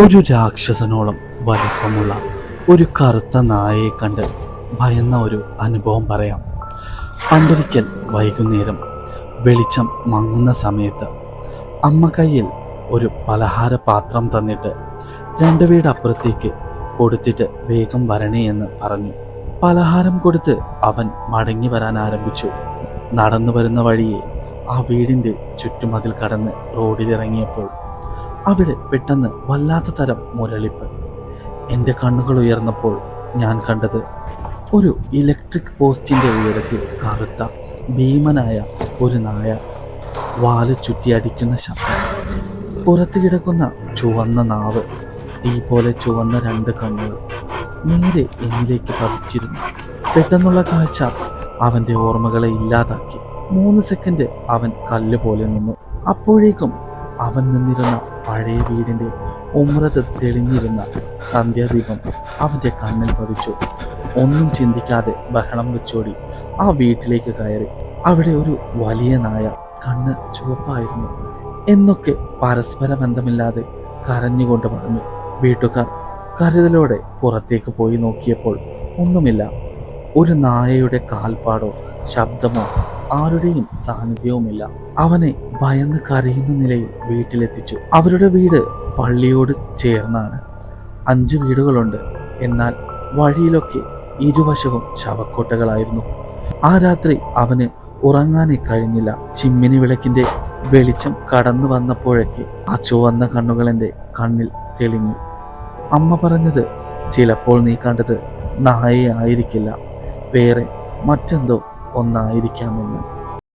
ഒരു രാക്ഷസനോളം വലിപ്പമുള്ള ഒരു കറുത്ത നായയെ കണ്ട് ഭയന്ന ഒരു അനുഭവം പറയാം. പണ്ടൊരിക്കൽ വൈകുന്നേരം വെളിച്ചം മങ്ങുന്ന സമയത്ത് അമ്മ കയ്യിൽ ഒരു പലഹാര പാത്രം തന്നിട്ട് രണ്ട് വീടപ്പുറത്തേക്ക് കൊടുത്തിട്ട് വേഗം വരണേ എന്ന് പറഞ്ഞു. പലഹാരം കൊടുത്ത് അവൻ മടങ്ങി വരാൻ ആരംഭിച്ചു. നടന്നു വരുന്ന വഴിയെ ആ വീടിന്റെ ചുറ്റുമതിൽ കടന്ന് റോഡിലിറങ്ങിയപ്പോൾ അവിടെ പെട്ടെന്ന് വല്ലാത്ത തരം മുരളിപ്പ്. എന്റെ കണ്ണുകൾ ഉയർന്നപ്പോൾ ഞാൻ കണ്ടത് ഒരു ഇലക്ട്രിക് പോസ്റ്റിന്റെ ഉയരത്തിൽ കറുത്ത ഭീമനായ ഒരു നായ വാൽ ചുറ്റിയടിക്കുന്ന ശബ്ദം. പുറത്ത് കിടക്കുന്ന ചുവന്ന നാവ് തീ പോലെ ചുവന്ന രണ്ട് കണ്ണുകൾ നേരെ എന്നിലേക്ക് പതിച്ചിരുന്നു. പെട്ടെന്നുള്ള കാഴ്ച അവന്റെ ഓർമ്മകളെ ഇല്ലാതാക്കി. മൂന്ന് സെക്കൻഡ് അവൻ കല്ല് പോലെ നിന്നു. അപ്പോഴേക്കും അവൻ നിന്നിരുന്ന പഴയ വീടിന്റെ ഉമ്രത്ത് തെളിഞ്ഞിരുന്ന സന്ധ്യാദീപം അവന്റെ കണ്ണിൽ പതിച്ചു. ഒന്നും ചിന്തിക്കാതെ ബഹളം വെച്ചോടി ആ വീട്ടിലേക്ക് കയറി. അവിടെ ഒരു വലിയ നായ കണ്ണ് ചുവപ്പായിരുന്നു. എന്നൊക്കെ പരസ്പര ബന്ധമില്ലാതെ കരഞ്ഞുകൊണ്ട് പറഞ്ഞു. വീട്ടുകാർ കരുതലോടെ പുറത്തേക്ക് പോയി നോക്കിയപ്പോൾ ഒന്നുമില്ല. ഒരു നായയുടെ കാൽപ്പാടോ ശബ്ദമോ ആരുടെയും സാന്നിധ്യവുമില്ല. അവനെ ഭയന്ന് കരയുന്ന നിലയിൽ വീട്ടിലെത്തിച്ചു. അവരുടെ വീട് പള്ളിയോട് ചേർന്നാണ്. അഞ്ച് വീടുകളുണ്ട്. എന്നാൽ വഴിയിലൊക്കെ ഇരുവശവും ശവക്കോട്ടകളായിരുന്നു. ആ രാത്രി അവന് ഉറങ്ങാനേ കഴിഞ്ഞില്ല. ചിമ്മിനി വിളക്കിന്റെ വെളിച്ചം കടന്നു വന്നപ്പോഴൊക്കെ ആ ചുവന്ന കണ്ണുകൾ എന്റെ കണ്ണിൽ തെളിഞ്ഞു. അമ്മ പറഞ്ഞത് ചിലപ്പോൾ നീ കണ്ടത് നായയെ ആയിരിക്കില്ല വേറെ മറ്റെന്തോ ഒന്നായിരിക്കാമെന്ന്.